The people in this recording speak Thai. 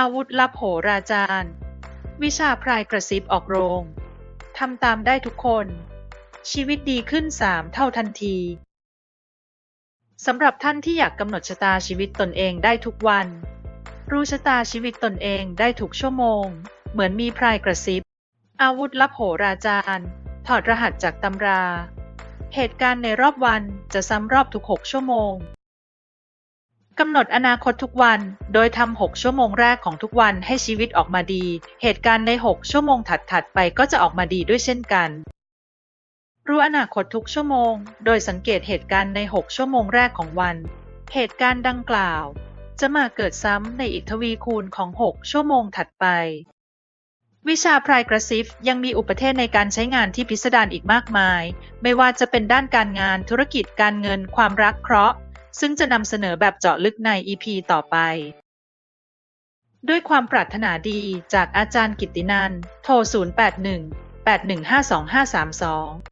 อาวุธลับโหราจารย์ วิชาพรายกระซิบออกโรงทำตามได้ทุกคน ชีวิตดีขึ้นสามเท่าทันทีสำหรับท่านที่อยากกำหนดชะตาชีวิตตนเองได้ทุกวัน รู้ชะตาชีวิตตนเองได้ทุกชั่วโมง เหมือนมีพรายกระซิบ อาวุธลับโหราจารย์ ถอดรหัสจากตำรา เหตุการณ์ในรอบวันจะซ้ำรอบทุก6ชั่วโมง กำหนดอนาคตทุกวัน โดยทำ 6 ชั่วโมงแรกของทุกวันให้ชีวิตออกมาดี เหตุการณ์ใน 6 ชั่วโมงถัด ๆ ไปก็จะออกมาดีด้วยเช่นกัน รู้อนาคตทุกชั่วโมง โดยสังเกตเหตุการณ์ใน 6 ชั่วโมงแรกของวัน เหตุการณ์ดังกล่าว จะมาเกิดซ้ำในอีกทวีคูณของ 6 ชั่วโมงถัดไป วิชาพรายกระซิฟยังมีอุปเทศในการใช้งานที่พิสดารอีกมากมาย ไม่ว่าจะเป็นด้านการงาน ธุรกิจ การเงิน ความรัก เคราะห์ ซึ่งจะนำเสนอแบบเจาะลึกใน EP ต่อไป ด้วยความปรารถนาดีจากอาจารย์กิตินันท์โทร 081 8152532